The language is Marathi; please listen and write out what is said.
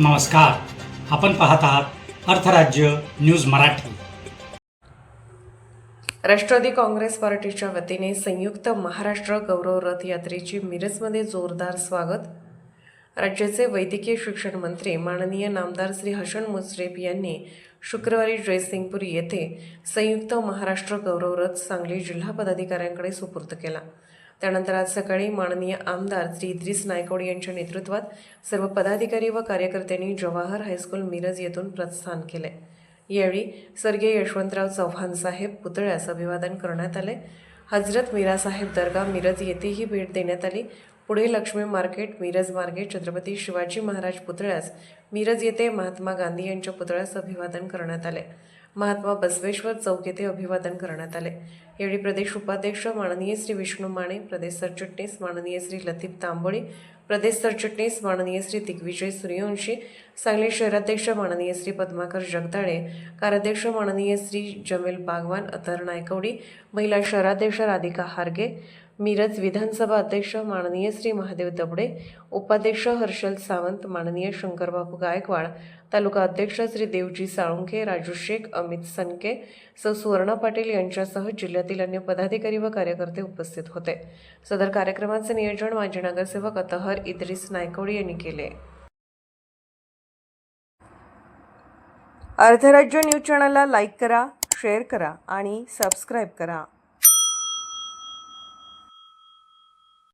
नमस्कार. आपण पाहत आहात अर्थराज्य न्यूज मराठी. राष्ट्रवादी काँग्रेस पार्टीच्या वतीने संयुक्त महाराष्ट्र गौरव रथ यात्रेची मिरजमध्ये जोरदार स्वागत. राज्याचे वैद्यकीय शिक्षण मंत्री माननीय नामदार श्री हसन मुश्रीफ यांनी शुक्रवारी जयसिंगपूर येथे संयुक्त महाराष्ट्र गौरव रथ सांगली जिल्हा पदाधिकाऱ्यांकडे सुपूर्द केला. त्यानंतर आज सकाळी माननीय आमदार श्री इद्रिस नायकवडी यांच्या नेतृत्वात सर्व पदाधिकारी व कार्यकर्त्यांनी जवाहर हायस्कूल मिरज येथून प्रस्थान केले. यावेळी स्वर्गीय यशवंतराव चव्हाण साहेब पुतळ्यास अभिवादन करण्यात आले. हजरत मीरासाहेब दर्गा मिरज येथेही भेट देण्यात आली. पुढे लक्ष्मी मार्केट मिरज मार्गे छत्रपती शिवाजी महाराज पुतळ्यास मिरज येथे महात्मा गांधी यांच्या पुतळ्यास अभिवादन करण्यात आले. महात्मा बसवेश्वर चौक येथे अभिवादन करण्यात आले. यावेळी प्रदेश उपाध्यक्ष माननीय श्री विष्णू माने प्रदेश सरचिटणीस माननीय श्री लतीफ तांबोळी प्रदेश सरचिटणीस माननीय श्री दिग्विजय सूर्यवंशी सांगली शहराध्यक्ष माननीय श्री पद्माकर जगदाळे कार्याध्यक्ष माननीय श्री जमेल बागवान अतर नायकवडी महिला शहराध्यक्ष राधिका हारगे मिरज विधानसभा अध्यक्ष माननीय श्री महादेव दबडे उपाध्यक्ष हर्षल सावंत माननीय शंकरबाबू गायकवाड तालुका अध्यक्ष श्री देवजी साळुंखे राजू शेख अमित सनके सौ. सुवर्णा पाटील यांच्यासह जिल्ह्यातील अन्य पदाधिकारी व कार्यकर्ते उपस्थित होते. सदर कार्यक्रमाचे नियोजन माजी नगरसेवक अतहर इद्रिस नायकवडी यांनी केले. अर्धराज्य न्यूज चॅनलला लाईक करा शेअर करा आणि सबस्क्राईब करा.